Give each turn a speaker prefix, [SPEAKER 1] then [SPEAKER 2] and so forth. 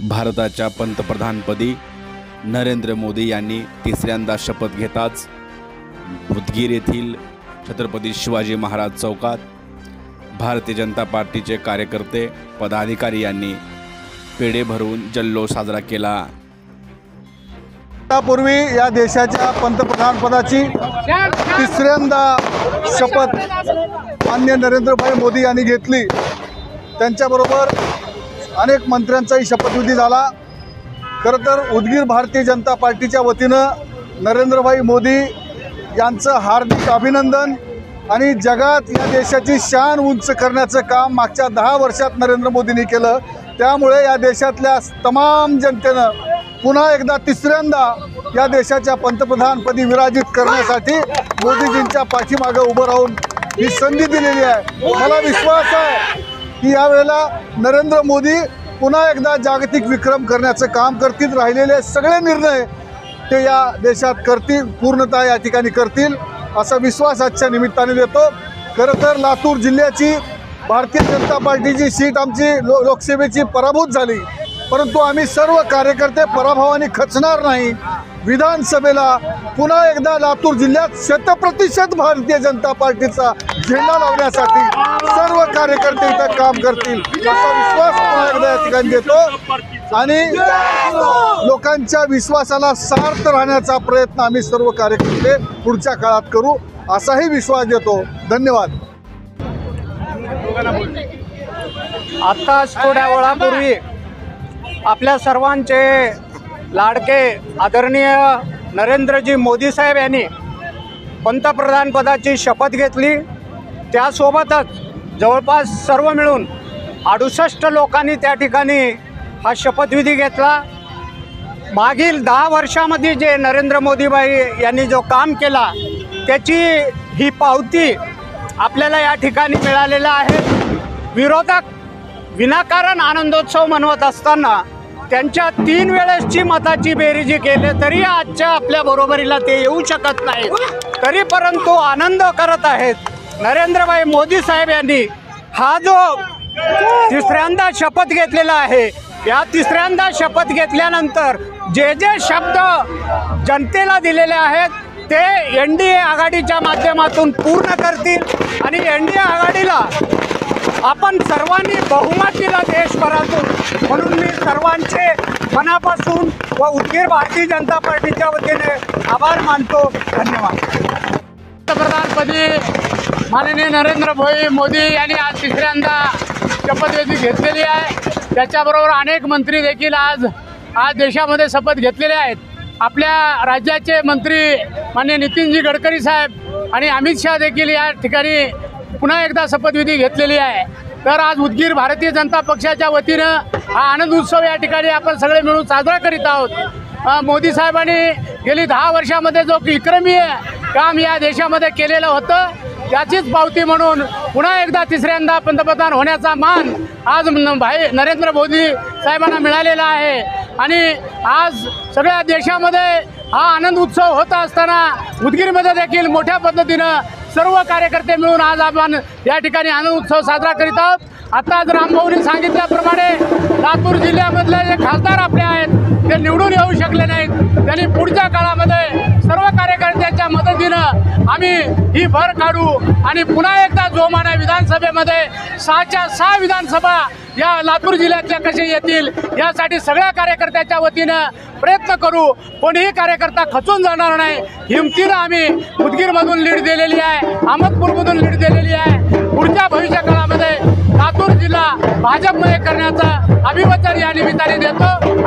[SPEAKER 1] भारताच्या पंतप्रधानपदी नरेंद्र मोदी यांनी तिसऱ्यांदा शपथ घेताच उदगीर येथील छत्रपती शिवाजी महाराज चौकात भारतीय जनता पार्टीचे कार्यकर्ते पदाधिकारी यांनी पेढे भरून जल्लोष साजरा केला.
[SPEAKER 2] त्यापूर्वी या देशाच्या पंतप्रधानपदाची तिसऱ्यांदा शपथ मान्य नरेंद्रभाई मोदी यांनी घेतली. त्यांच्याबरोबर अनेक मंत्र्यांचाही शपथविधी झाला. खरं तर उदगीर भारतीय जनता पार्टीच्या वतीनं नरेंद्रभाई मोदी यांचं हार्दिक अभिनंदन आणि जगात या देशाची शान उंच करण्याचं काम मागच्या दहा वर्षात नरेंद्र मोदींनी केलं. त्यामुळे या देशातल्या तमाम जनतेनं पुन्हा एकदा तिसऱ्यांदा या देशाच्या पंतप्रधानपदी विराजित करण्यासाठी मोदीजींच्या पाठीमागं उभं राहून ही संधी दिलेली आहे. मला विश्वास आहे. की यावेळेला नरेंद्र मोदी पुन्हा एकदा जागतिक विक्रम करण्याचं काम करतील राहिलेले सगळे निर्णय ते या देशात करतील पूर्णतः या ठिकाणी करतील असा विश्वास आजच्या निमित्ताने देतो. खरं तर लातूर जिल्ह्याची भारतीय जनता पार्टीची सीट आमची लो लोकसभेची पराभूत झाली. परंतु आम्ही सर्व कार्यकर्ते पराभवाने खचणार नाही. विधानसभेला पुन्हा एकदा लातूर जिल्ह्यात शतप्रतिशत भारतीय जनता पार्टीचा झेंडा लावण्यासाठी सर्व कार्यकर्ते इथं काम करतील असा विश्वास पुन्हा एकदा या ठिकाणी देतो. आणि लोकांच्या विश्वासाला सार्थ राहण्याचा प्रयत्न आम्ही सर्व कार्यकर्ते पुढच्या काळात करू असाही विश्वास देतो. धन्यवाद.
[SPEAKER 3] आत्ताच थोड्या वेळापूर्वी आपल्या सर्वांचे लाडके आदरणीय नरेंद्रजी मोदी साहेब यांनी पंतप्रधानपदाची शपथ घेतली. त्यासोबतच जवळपास सर्व मिळून अडुसष्ट लोकांनी त्या ठिकाणी हा शपथविधी घेतला. मागील दहा वर्षामध्ये जे नरेंद्र मोदीबाई यांनी जो काम केला त्याची ही पावती आपल्याला या ठिकाणी मिळालेला आहे. विरोधक विनाकारण आनंदोत्सव मनवत असताना त्यांच्या तीन वेळेसची मताची बेरीजी केली तरी आजच्या आपल्या बरोबरीला ते येऊ शकत नाहीत. तरी परंतु आनंद करत आहेत. नरेंद्रभाई मोदी साहेब यांनी हा जो तिसऱ्यांदा शपथ घेतलेला आहे या तिसऱ्यांदा शपथ घेतल्यानंतर जे जे शब्द जनतेला दिलेले आहेत ते एन डी ए आघाडीच्या माध्यमातून पूर्ण करतील. आणि एन डी ए आघाडीला आपण सर्वांनी बहुमतीला देशभरातून सर्वांचे मनापासून व उदगीर भारतीय जनता पार्टीच्या वतीने आभार मानतो. धन्यवाद. पंतप्रधानपदी माननीय नरेंद्र भाई मोदी यांनी आज तिसऱ्यांदा शपथविधी घेतलेली आहे. त्याच्याबरोबर अनेक मंत्री देखील आज आज देशामध्ये शपथ घेतलेले आहेत. आपल्या राज्याचे मंत्री माननीय नितीनजी गडकरी साहेब आणि अमित शहा देखील या ठिकाणी पुन्हा एकदा शपथविधी घेतलेली आहे. तर आज उदगीर भारतीय जनता पक्षाच्या वतीनं हा आनंद उत्सव या ठिकाणी आपण सगळे मिळून साजरा करीत आहोत. मोदी साहेबांनी गेली दहा वर्षामध्ये जो विक्रमी काम या देशामध्ये केलेलं होतं त्याचीच पावती म्हणून पुन्हा एकदा तिसऱ्यांदा पंतप्रधान होण्याचा मान आज न- भाई नरेंद्र मोदी साहेबांना मिळालेला आहे. आणि आज सगळ्या देशामध्ये हा आनंद उत्सव होत असताना उदगीरमध्ये देखील मोठ्या पद्धतीनं सर्व कार्यकर्ते मिळून आज आपण या ठिकाणी आनंद उत्सव साजरा करीत आहोत. जर रामभाऊनी सांगितल्याप्रमाणे लातूर जिल्ह्यामधले जे खासदार आपले आहेत ते निवडून येऊ शकले नाहीत. त्यांनी पुढच्या काळामध्ये सर्व कार्यकर्त्यांच्या मदतीनं आम्ही ही भर काढू आणि पुन्हा एकदा जोमाने विधानसभेमध्ये सहाच्या सहा विधानसभा या लातूर जिल्ह्यातल्या कसे येतील यासाठी सगळ्या कार्यकर्त्याच्या वतीनं प्रयत्न करू. कोणीही कार्यकर्ता खचून जाणार नाही. हिमतीनं आम्ही उदगीरमधून लीड दिलेली आहे अहमदपूरमधून लीड दिलेली आहे. पुढच्या भविष्य काळामध्ये लातूर जिल्हा भाजपमध्ये करण्याचा अभिवचन या निमित्ताने देतो.